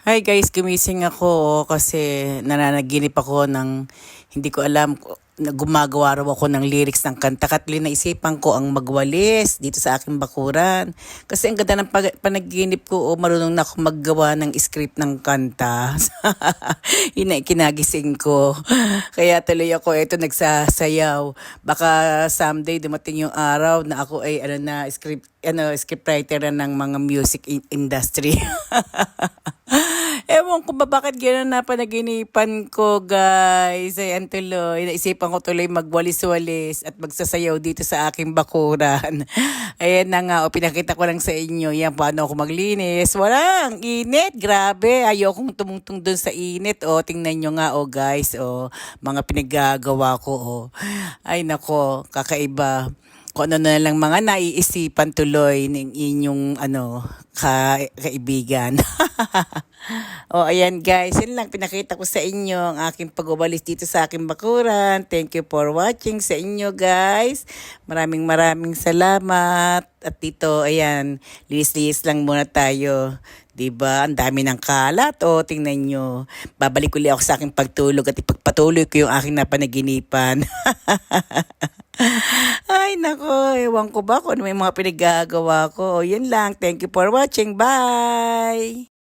Hi guys, gumising ako oh, kasi nananaginip ako ng hindi ko alam na gumagawa raw ako ng lyrics ng kanta. Katli naisipan ko ang magwalis dito sa aking bakuran. Kasi ang ganda ng panaginip ko, oh, marunong na ako maggawa ng script ng kanta. Yun na kinagising ko. Kaya tuloy ako, eto nagsasayaw. Baka someday dumating yung araw na ako ay ano na script ano scriptwriter na ng mga music in- industry. Ewan ko ba bakit gano'n na panaginipan ko, guys. Ayan tuloy. Naisipan ko tuloy magwalis-walis at magsasayaw dito sa aking bakuran. Ayan na nga, o pinakita ko lang sa inyo. Yan, paano ako maglinis. Wala, ang init. Grabe. Ayokong tumungtong dun sa init. O, tingnan nyo nga, o guys. O, mga pinagagawa ko, o. Ay, nako, kakaiba kung ano na lang mga naiisipan tuloy ng inyong ano ka kaibigan. o ayan guys, yun lang pinakita ko sa inyo ang aking pag-ubalis dito sa aking bakuran. Thank you for watching sa inyo guys. Maraming maraming salamat. At dito, ayan, linis-linis lang muna tayo. 'Di ba? Ang dami ng kalat. O, tingnan nyo. Babalik uli ako sa aking pagtulog at ipagpatuloy ko yung aking napanaginipan. Nako. Ewan ko ba kung ano may mga pinagagawa ko. O, yun lang. Thank you for watching. Bye!